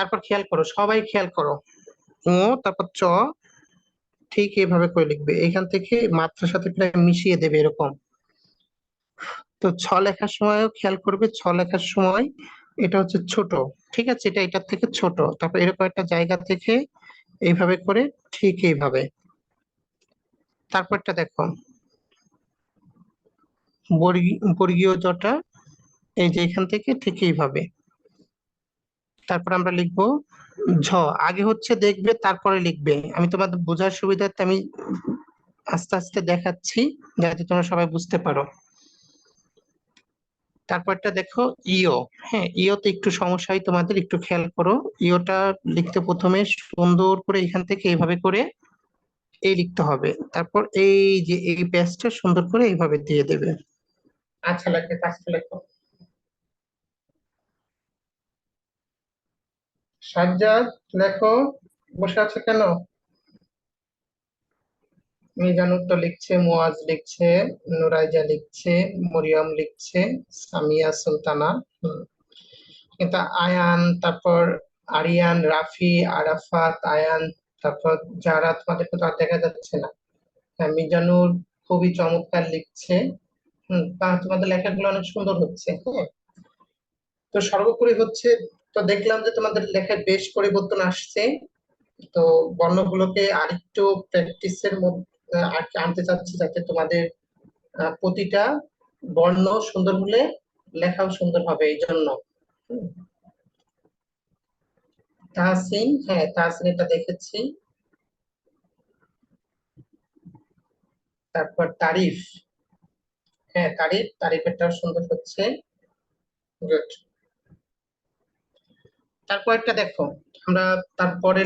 তারপর খেয়াল করো, সবাই খেয়াল করো। ও তারপর চ, ঠিক এইভাবে করে লিখবে। এখান থেকে মাত্রার সাথে প্রায় মিশিয়ে দেবে এরকম। তো ছ লেখার সময়ও খেয়াল করবে, ছ লেখার সময় এটা হচ্ছে ছোট, ঠিক আছে? এটা এটার থেকে ছোট। তারপর এরকম একটা জায়গা থেকে এইভাবে করে ঠিক এইভাবে। তারপরটা দেখো। বর্গী- বর্গীয় জটা, এই যে এখান থেকে ঠিক এইভাবে। তারপর আমরা লিখব ঝ। আগে হচ্ছে দেখবে, তারপরে লিখবে। আমি তোমাদের বোঝার সুবিধার্থে আমি আস্তে আস্তে দেখাচ্ছি, যাতে তোমরা সবাই বুঝতে পারো। তারপরটা দেখো, ইও। হ্যাঁ ইওতে একটু সমস্যা হয়, তোমাদের একটু খেয়াল করো। ইওটা লিখতে প্রথমে সুন্দর করে এখান থেকে এইভাবে করে এই লিখতে হবে। তারপর এই যে, এই পেজটা সুন্দর করে এইভাবে দিয়ে দেবে। আচ্ছা লাগবে লেখো। সাজ্জাদ লেখো বসে আছে কেন? মিজানুর তো লিখছে মুয়াজ লিখছে, নুরাইজা লিখছে, মরিয়ম লিখছে, সামিয়া, সুলতানা। কিন্তু আয়ান, তারপর আরিয়ান, রাফি, আরাফাত, আয়ান, তারপর যারা তোমাদের আর দেখা যাচ্ছে না। হ্যাঁ মিজানুর খুবই চমৎকার লিখছে, হম। তোমাদের লেখাগুলো অনেক সুন্দর হচ্ছে হ্যাঁ। তো সর্বোপরি হচ্ছে তো দেখলাম যে তোমাদের লেখায় বেশ পরিবর্তন আসছে। তো বর্ণগুলোকে আরেকটু প্র্যাকটিসের মধ্যে আনতে চাচ্ছি যাতে তোমাদের প্রতিটা বর্ণ সুন্দর হলে লেখাও সুন্দর হবে এই জন্য। তাহসিন হ্যাঁ তাহসিন এটা দেখেছি। তারপর তারিফ। হ্যাঁ তারিফ, তারিফেরটাও সুন্দর হচ্ছে। গুড। তারপর একটা দেখো আমরা তারপরে